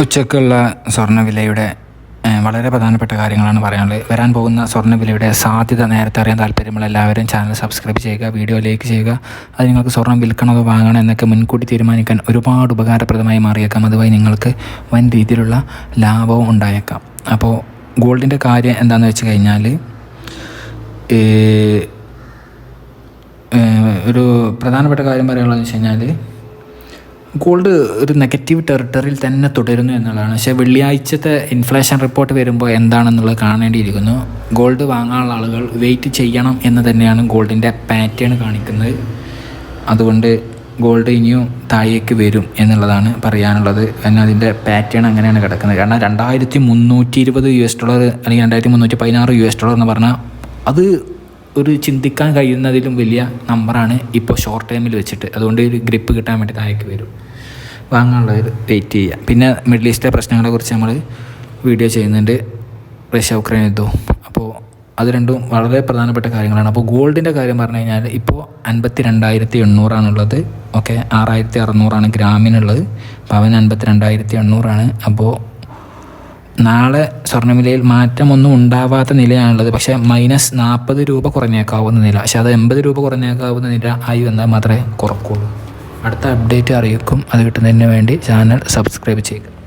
ഉച്ചക്കുള്ള സ്വർണവിലയുടെ വളരെ പ്രധാനപ്പെട്ട കാര്യങ്ങളാണ് പറയാനുള്ളത്. വരാൻ പോകുന്ന സ്വർണവിലയുടെ സാധ്യത നേരത്തെ അറിയാൻ താല്പര്യമുള്ള എല്ലാവരും ചാനൽ സബ്സ്ക്രൈബ് ചെയ്യുക വീഡിയോ ലൈക്ക് ചെയ്യുക. അത് നിങ്ങൾക്ക് സ്വർണം വിൽക്കണോ അതോ വാങ്ങണോ എന്നൊക്കെ മുൻകൂട്ടി തീരുമാനിക്കാൻ ഒരുപാട് ഉപകാരപ്രദമായി മാറിയേക്കാം. അതുവഴി നിങ്ങൾക്ക് വൻ രീതിയിലുള്ള ലാഭവും ഉണ്ടായേക്കാം. അപ്പോൾ ഗോൾഡിന്റെ കാര്യം എന്താണെന്ന് വെച്ച് കഴിഞ്ഞാൽ ഒരു പ്രധാനപ്പെട്ട കാര്യം പറയാനുള്ളതെന്ന് വെച്ച് കഴിഞ്ഞാൽ ഗോൾഡ് ഒരു നെഗറ്റീവ് ടെറിട്ടറിയിൽ തന്നെ തുടരുന്നു എന്നുള്ളതാണ്. പക്ഷേ വെള്ളിയാഴ്ചത്തെ ഇൻഫ്ലേഷൻ റിപ്പോർട്ട് വരുമ്പോൾ എന്താണെന്നുള്ളത് കാണേണ്ടിയിരിക്കുന്നു. ഗോൾഡ് വാങ്ങാനുള്ള ആളുകൾ വെയിറ്റ് ചെയ്യണം എന്ന് തന്നെയാണ് ഗോൾഡിന്റെ പാറ്റേൺ കാണിക്കുന്നത്. അതുകൊണ്ട് ഗോൾഡ് ഇനിയും താഴേക്ക് വരും എന്നുള്ളതാണ് പറയാനുള്ളത്. എന്നാൽ അതിന്റെ പാറ്റേൺ അങ്ങനെയാണ് കിടക്കുന്നത്. കാരണം രണ്ടായിരത്തി മുന്നൂറ്റി ഇരുപത് യു എസ് ഡോളർ അല്ലെങ്കിൽ രണ്ടായിരത്തി മുന്നൂറ്റി പതിനാറ് യു എസ് ഡോളർ എന്ന് പറഞ്ഞാൽ അത് ഒരു ചിന്തിക്കാൻ കഴിയുന്നതിലും വലിയ നമ്പറാണ് ഇപ്പോൾ ഷോർട്ട് ടൈമിൽ വെച്ചിട്ട്. അതുകൊണ്ട് ഒരു ഗ്രിപ്പ് കിട്ടാൻ വേണ്ടി താഴേക്ക് വരും. വാങ്ങാനുള്ളവർ വെയിറ്റ് ചെയ്യുക. പിന്നെ മിഡിൽ ഈസ്റ്റിലെ പ്രശ്നങ്ങളെ കുറിച്ച് നമ്മൾ വീഡിയോ ചെയ്യുന്നുണ്ട്. റഷ്യ ഉക്രൈൻ യുദ്ധവും. അപ്പോൾ അത് രണ്ടും വളരെ പ്രധാനപ്പെട്ട കാര്യങ്ങളാണ്. അപ്പോൾ ഗോൾഡിന്റെ കാര്യം പറഞ്ഞു കഴിഞ്ഞാൽ ഇപ്പോൾ അൻപത്തി രണ്ടായിരത്തി എണ്ണൂറാണുള്ളത് ഓക്കെ ആറായിരത്തി അറുന്നൂറാണ് ഗ്രാമിനുള്ളത്. പവൻ അൻപത്തി രണ്ടായിരത്തി എണ്ണൂറാണ് അപ്പോൾ നാളെ സ്വർണവിലയിൽ മാറ്റമൊന്നും ഉണ്ടാവാത്ത നിലയാണുള്ളത്. പക്ഷേ മൈനസ് നാൽപ്പത് രൂപ കുറഞ്ഞേക്കാവുന്ന നില. പക്ഷേ അത് എൺപത് രൂപ കുറഞ്ഞേക്കാവുന്ന നില ആയി വന്നാൽ മാത്രമേ കുറക്കുള്ളൂ. അടുത്ത അപ്ഡേറ്റ് അറിയിക്കും. അത് കിട്ടുന്നതിന് വേണ്ടി ചാനൽ സബ്സ്ക്രൈബ് ചെയ്യുക.